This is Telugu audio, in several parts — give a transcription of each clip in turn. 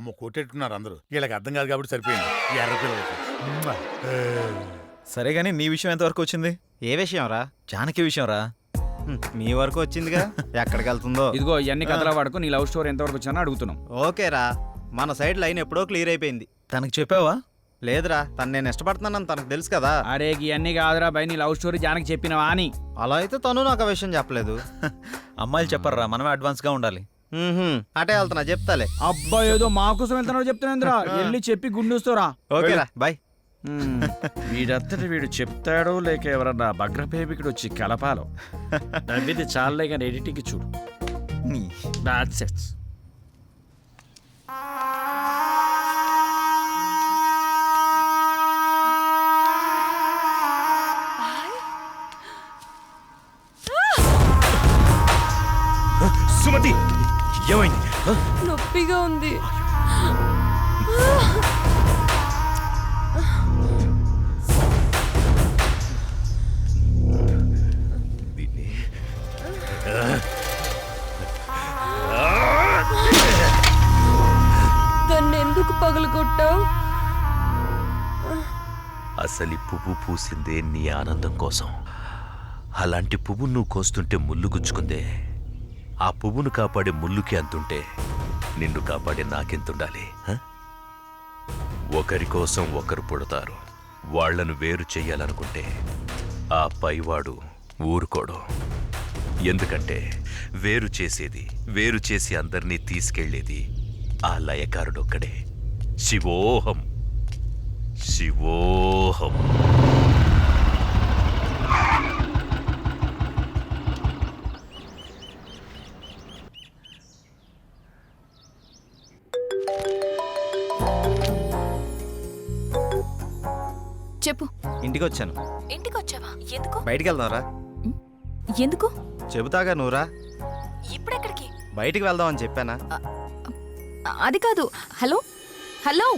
అమ్మ కొట్టేట్టున్నారు అందరూ. వీళ్ళకి అర్థం కాదు కాబట్టి సరిపోయింది. ఈ ఎర్ర పిల్లలకి. మ్మ్. ఏ. సరే గానీ నీ విషయం ఎంతవరకు వచ్చింది? ఏ విషయం రా? జానకి విషయం రా. మీ వరకు వచ్చిందిగా? ఎక్కడికి వెళ్తుందో ఇదిగో ఇవన్నీ కథల వాడుకో నీ లవ్ స్టోరీ ఎంతవరకు వచ్చినా అడుగుతున్నాం. ఓకేరా మన సైడ్ లైన్ ఎప్పుడో క్లియర్ అయిపోయింది. తనకి చెప్పావా? లేదురా తను నేను ఇష్టపడుతున్నానని తనకు తెలుసు కదా. అరే ఇవన్నీ కాదురా బై నీ లవ్ స్టోరీ జానకి చెప్పినవా అని. అలా అయితే తను నాకు ఆ విషయం చెప్పలేదు. అమ్మాయిలు చెప్పర్రా మనమే అడ్వాన్స్గా ఉండాలి. అటే వెళ్తున్నా చెప్తాలే. అబ్బా ఏదో మా కోసం వెళ్తున్నావు చెప్తున్నా వెళ్ళి చెప్పి గుండూస్తోరా ఓకేరా బాయ్. వీడంతటి వీడు చెప్తాడో లేక ఎవరన్నా భగ్రపేమికుడు వచ్చి కలపాలో? నవ్వింది చాలే కానీ ఎడిటింగ్ చూడు. నీ. Bad sets Sumathi! ఏమైంది? నొప్పిగా ఉంది. ఎందుకు పగలగొట్టావు? అసలు ఈ పువ్వు పూసిందే నీ ఆనందం కోసం. అలాంటి పువ్వు నువ్వు కోస్తుంటే ముళ్ళు గుచ్చుకుందే. ఆ పువ్వును కాపాడే ముళ్ళుకి అంతుంటే నిన్ను కాపాడే నాకెంతుండాలి ఒకరి కోసం ఒకరు పుడతారు. వాళ్ళను వేరు చెయ్యాలనుకుంటే ఆ పైవాడు ఊరుకోడు. ఎందుకంటే వేరు చేసేది వేరు చేసి అందరినీ తీసుకెళ్ళేది ఆ లయకారుడొక్కడే. శివోహం. శివోహం. చెప్పు. ఇంటికి వచ్చాను ఇంటికి వచ్చావా ఎందుకు? బయటికి వెళ్దాంరా ఎందుకు? చెబుతాగా నువ్వురా. ఇప్పుడెక్కడికి? బయటికి వెళ్దాం అని చెప్పానా అది కాదు. హలో? హలో?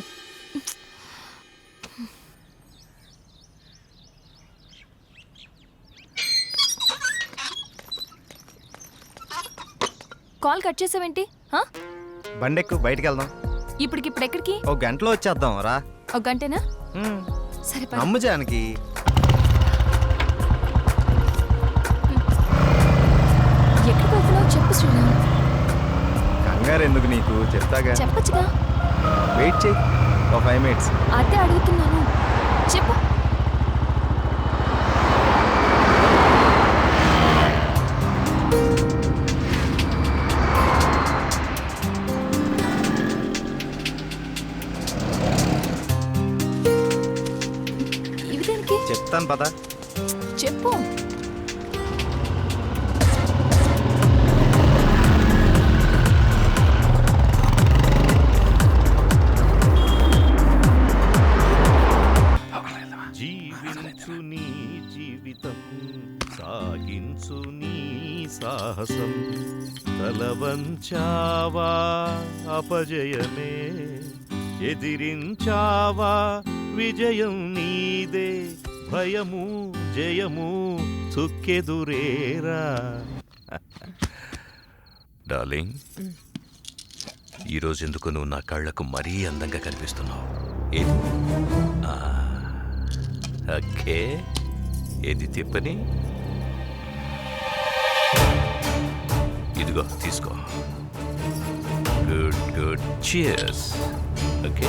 కాల్ కట్ చేసావేంటి? హా? బండెక్కు బయటికి వెళ్దాం ఇప్పటికిప్పుడు ఎక్కడికి ఒక గంటలో వచ్చేద్దాం రా ఒక గంటేనా. సరే పద. నమ్ము జానకి. ఎక్కడికి వెళ్తున్నావు చెప్పు శ్రీరామ్. కంగారు ఎందుకు నీకు? చెప్తాగా? చెప్పచ్చుగా. వెయిట్ చేయి. ఒక ఫైవ్ మినిట్స్ అదే అడుగుతున్నాను. చెప్పు. పదా. చెప్పు. జీవించు నీ జీవితం సాగించు నీ సాహసం తలవంచావా అపజయమే ఎదిరించావా విజయం నీదే భయము జయము చుక్కెదురేరా. డార్లింగ్ ఈరోజు ఎందుకు నువ్వు నా కళ్ళకు మరీ అందంగా కనిపిస్తున్నావు? ఏది ఓకే. ఏది తిప్పని? ఇదిగో తీసుకో. Good good. Cheers okay.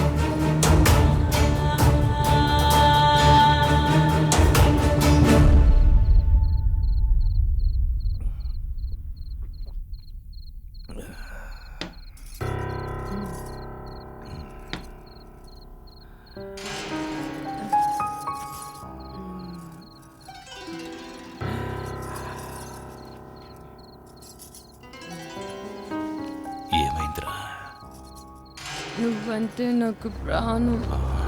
నువ్వంటే నాకు ప్రాణం.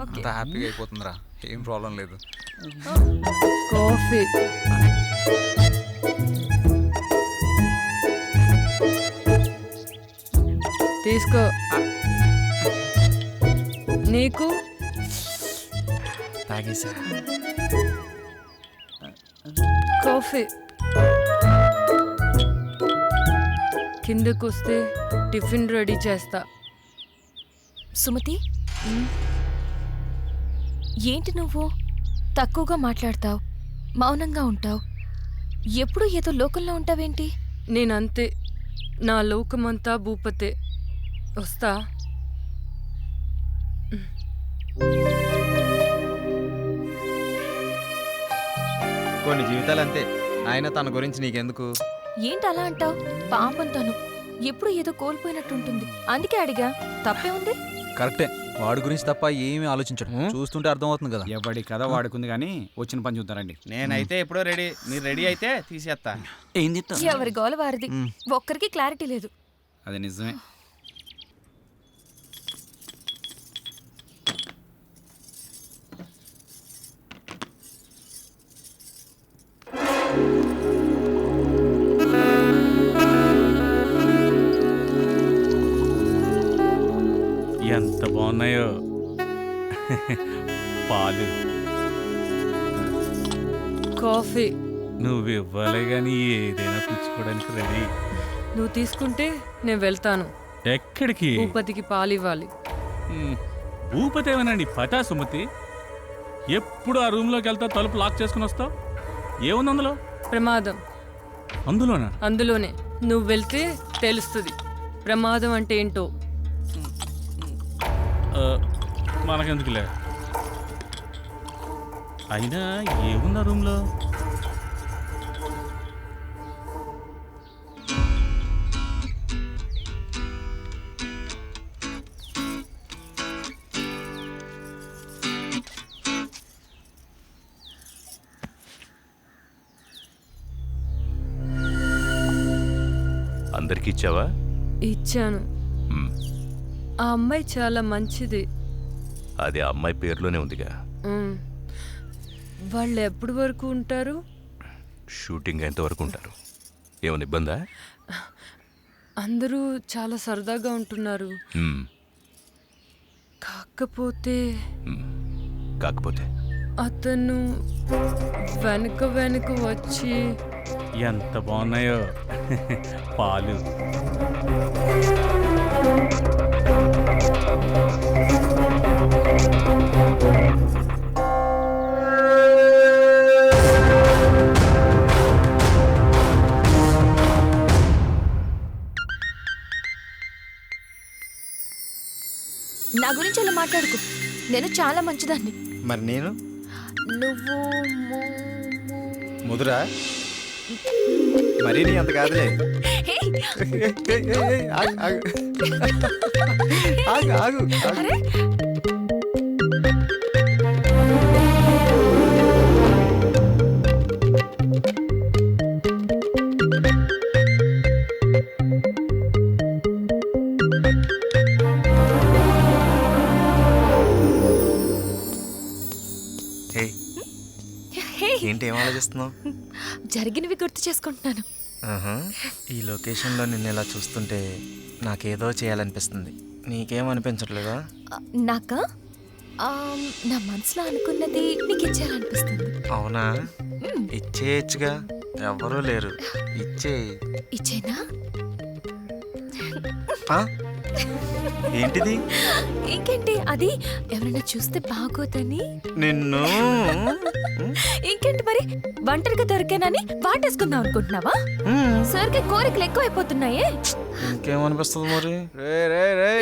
అంత హ్యాపీగా అయిపోతుందిరా. ఏం ప్రాబ్లం లేదు. కాఫీ. తీసుకో. నీకు? తాగేసా. కాఫీ. కిందకు వస్తే టిఫిన్ రెడీ చేస్తా. సుమతి? ఏంటి నువ్వు? తక్కువగా మాట్లాడతావు మౌనంగా ఉంటావు. ఎప్పుడు ఏదో లోకంలో ఉంటావేంటి? నేనంతే. నా లోకమంతా భూపతే. వస్తా? కొన్ని జీవితాలు అంతే ఆయన తన గురించి నీకెందుకు? ఏంటి అలా అంటావు? పాపం తను. ఎప్పుడు ఏదో కోల్పోయినట్టుంటుంది. అందుకే అడిగా. తప్పే ఉంది? కరెక్టే. వాడి గురించి తప్ప ఏమీ ఆలోచించడు. చూస్తుంటే అర్థమవుతుంది కదా. ఎవడి కథ వాడుకుంది కానీ వచ్చిన పని చూద్దారండి. నేనైతే ఎప్పుడో రెడీ మీరు రెడీ అయితే తీసేస్తా ఏం చెప్తా ఎవరి గోల వారిది? ఒక్కరికి క్లారిటీ లేదు. అది నిజమే. బాగున్నాయో పాలు. కాఫీ. నువ్వు ఇవ్వాలి కానీ ఏదైనా పుచ్చుకోవడానికి రెడీ. నువ్వు తీసుకుంటే నేను వెళ్తాను. ఎక్కడికి? భూపతికి పాలు ఇవ్వాలి ఉమ్, భూపతేమనండి పటా సుమతి? ఎప్పుడు ఆ రూమ్లోకి వెళ్తా తలుపు లాక్ చేసుకుని వస్తావు? ఏముంది అందులో? ప్రమాదం. అందులోనా? అందులోనే. నువ్వు వెళ్తే తెలుస్తుంది. ప్రమాదం అంటే ఏంటో. మనకెందుకులే? అయినా ఏముంది ఆ రూమ్లో? అందరికి ఇచ్చావా? ఇచ్చాను. ఆ అమ్మాయి చాలా మంచిది. అది ఆ అమ్మాయి పేరులోనే ఉందిగా. ఉమ్. వాళ్ళు ఎప్పటి వరకు ఉంటారు? షూటింగ్ ఎంతవరకు ఉంటారు. ఏమైనా ఇబ్బందా? అందరూ చాలా సరదాగా ఉంటున్నారు. మ్మ్. కాకపోతే. కాకపోతే? అతను వెనక వెనక వచ్చి ఎంత బాగున్నాయో. పాలు. నా గురించి అలా మాట్లాడుకు. నేను చాలా మంచిదాన్ని. మరి నేను? నువ్వు ముదురా? మరీ నీ అంత కాదులే. ఆగు, ఆగు. అరే ఏంటి ఏం ఆలోచిస్తున్నావు జరిగినవి గుర్తు చేసుకుంటున్నాను ఈ లొకేషన్లో నిన్ను ఇలా చూస్తుంటే నాకేదో చేయాలనిపిస్తుంది. నీకేమనిపించట్లేదా నాకా? నా మనసులో అనుకున్నది నీకు ఇచ్చేయాలనిపిస్తుంది అవునా ఇచ్చేయచ్చుగా. ఎవ్వరూ లేరు. ఇచ్చే ఇచ్చేనా? ఏంటిది? ఇంకేంటి? అది ఎవరైనా చూస్తే బాగోదని? నిన్ను? ఇంకేంటి మరి? ఒంటరిగా దొరికానని వాటేసుకుందాం అనుకుంటున్నావా? సరికి కోరికలు ఎక్కువ అయిపోతున్నాయే ఇంకేమనిపిస్తుంది మరి? రే రే రే.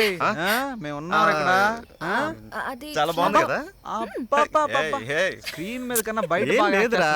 మేము ఉన్నారు ఇక్కడ? అది చాలా బాగుంది కదా? మీద కన్నా బయట లేదురా.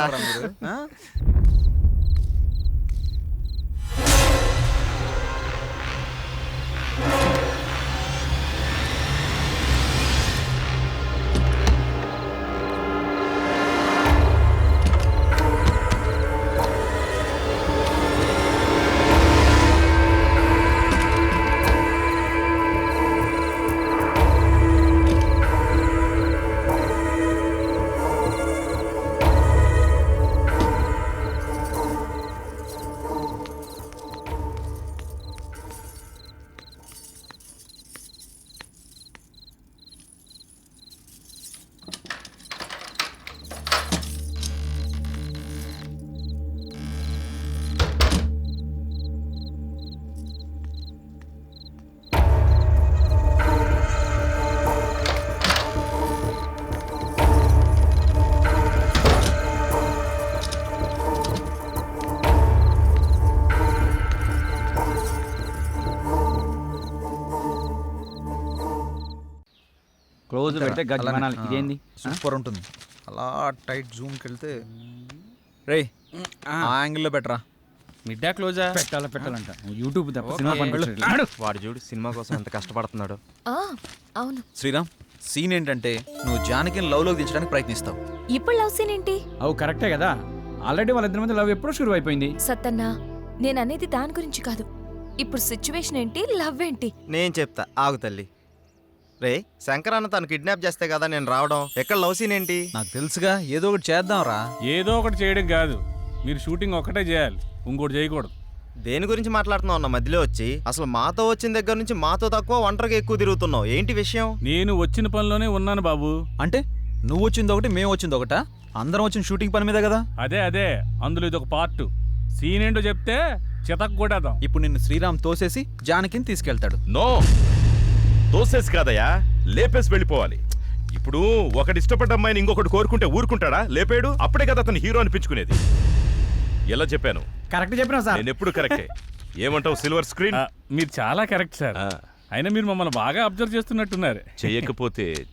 క్లోజ్ పెడితే గజ్జి అలానే. మనాలి. ఆ, ఇదేంది? సూపర్ ఉంటుంది అలా టైట్ జూమ్కి వెళ్తే రే ఆ. యాంగిల్లో బెటరా మిడ్డా క్లోజా? పెట్టాలా పెట్టాలంట యూట్యూబ్ తప్ప సినిమా పనిపించట్లేదు. వాడు చూడు సినిమా కోసం ఎంత కష్టపడుతున్నాడు. ఆ, అవును. శ్రీరామ్ సీన్ ఏంటంటే నువ్వు జానకిని లవ్లోకి దించడానికి ప్రయత్నిస్తావు. ఇప్పుడు లవ్ సీన్ ఏంటి? అవు కరెక్టే కదా. ఆల్రెడీ వాళ్ళిద్దరి మధ్య లవ్ ఎప్పుడో షురు అయిపోయింది. సత్తన్న నేను అనేది దాని గురించి కాదు. ఇప్పుడు సిచ్యువేషన్ ఏంటి లవ్ ఏంటి? నేను చెప్తా ఆగు తల్లి. రే శంకర్ అన్న తను కిడ్నాప్ చేస్తే కదా నేను రావడం? ఎక్కడ లవ్ సీన్ ఏంటి? నాకు తెలుసుగా ఏదో ఒకటి చేద్దాంరా ఏదో ఒకటి చేయడం కాదు. మీరు షూటింగ్ ఒక్కటే చేయాలి. ఇంకోటి చేయకూడదు. దేని గురించి మాట్లాడుతున్నావు అన్న మధ్యలో వచ్చి? అసలు మాతో వచ్చిన దగ్గర నుంచి మాతో తక్కువ ఒంటరిగా ఎక్కువ తిరుగుతున్నావు. ఏంటి విషయం? నేను వచ్చిన పనిలోనే ఉన్నాను బాబు. అంటే నువ్వు వచ్చింది ఒకటి మేము వచ్చింది ఒకటా? అందరం వచ్చిన షూటింగ్ పని మీద కదా? అదే అదే. అందులో ఇది ఒక పార్ట్ సీన్ ఏంటో చెప్తే చితక్ కొట్టేద్దాం. ఇప్పుడు నిన్ను శ్రీరామ్ తోసేసి జానకిని తీసుకెళ్తాడు. నో! తోసేసి కాదయ్యా లేపేసి వెళ్ళిపోవాలి. ఇప్పుడు ఒకటి ఇష్టపడ్డ అమ్మాయిని ఇంకొకటి కోరుకుంటే ఊరుకుంటాడా? లేపాడు? అప్పుడే కదా అతను హీరో అనిపించుకునేది. ఎలా చెప్పాను? కరెక్ట్ చెప్పినా సార్. నేను ఎప్పుడు కరెక్టే. ఏమంటావు సిల్వర్ స్క్రీన్? మీరు చాలా కరెక్ట్ సార్. అయినా మీరు మమ్మల్ని బాగా అబ్జర్వ్ చేస్తున్నట్టున్నారు. చెయ్యకపోతే